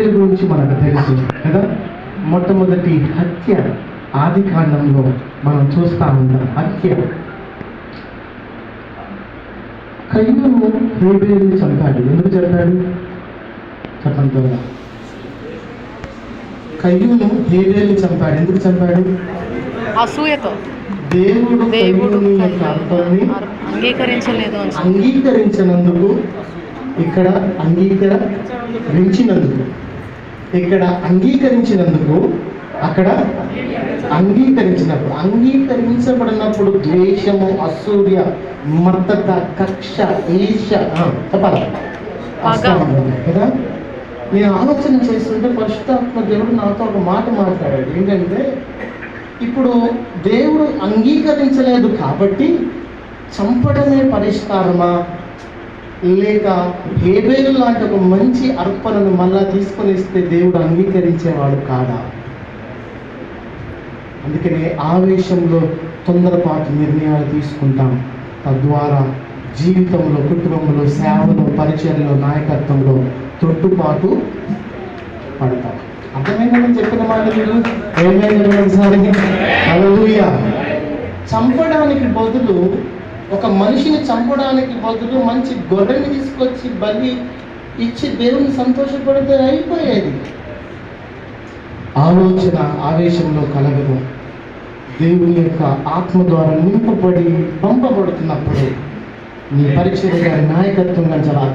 హేబేల్ గురించి మనకు తెలుసు కదా? మొట్టమొదటి హత్య ఆది కాండంలో మనం చూస్తా ఉంటాం హత్య. కయ్యూను హేబేల్ని చంపాడు. ఎందుకు చంపాడు? చెప్పండి త్వరగా. కయ్యూను హేబేల్ని చంపాడు. ఎందుకు చంపాడు? అసూయతో. దేవుడు దేవుడు అంగీకరించలేదు. అంగీకరించినందుకు ఇక్కడ అంగీకరించినందుకు ఇక్కడ అంగీకరించినందుకు అక్కడ అంగీకరించినప్పుడు అంగీకరించబడినప్పుడు ద్వేషము అసూర్య మద్దత కక్ష ఈర్ష చెప్పాలి. కదా? నేను ఆలోచన చేస్తుంటే పరిశుద్ధాత్మ దేవుడు నాతో ఒక మాట మాట్లాడాడు. ఏంటంటే ఇప్పుడు దేవుడు అంగీకరించలేదు కాబట్టి చంపడమే పరిష్కారమా? లేక హేబేలు లాంటి ఒక మంచి అర్పణను మళ్ళా తీసుకొని ఇస్తే దేవుడు అంగీకరించేవాడు కాదా? అందుకనే ఆవేశంలో తొందరపాటు నిర్ణయాలు తీసుకుంటాం. తద్వారా జీవితంలో కుటుంబంలో సేవలో పరిచయంలో నాయకత్వంలో తొట్టుపాటు పడతాం. అర్థమైందని చెప్పిన మాట మీరు? ఏమైందని ఒకసారి? చంపడానికి బదులు ఒక మనిషిని చంపడానికి బదులు మంచి గొర్రెని తీసుకొచ్చి బలి ఇచ్చి దేవుని సంతోషపడితే అయిపోయేది. ఆలోచన ఆవేశంలో కలగదు. దేవుని యొక్క ఆత్మ ద్వారా నింపబడి పంపబడుతున్నప్పుడు నీ పరిచయ గారి నాయకత్వం చాలా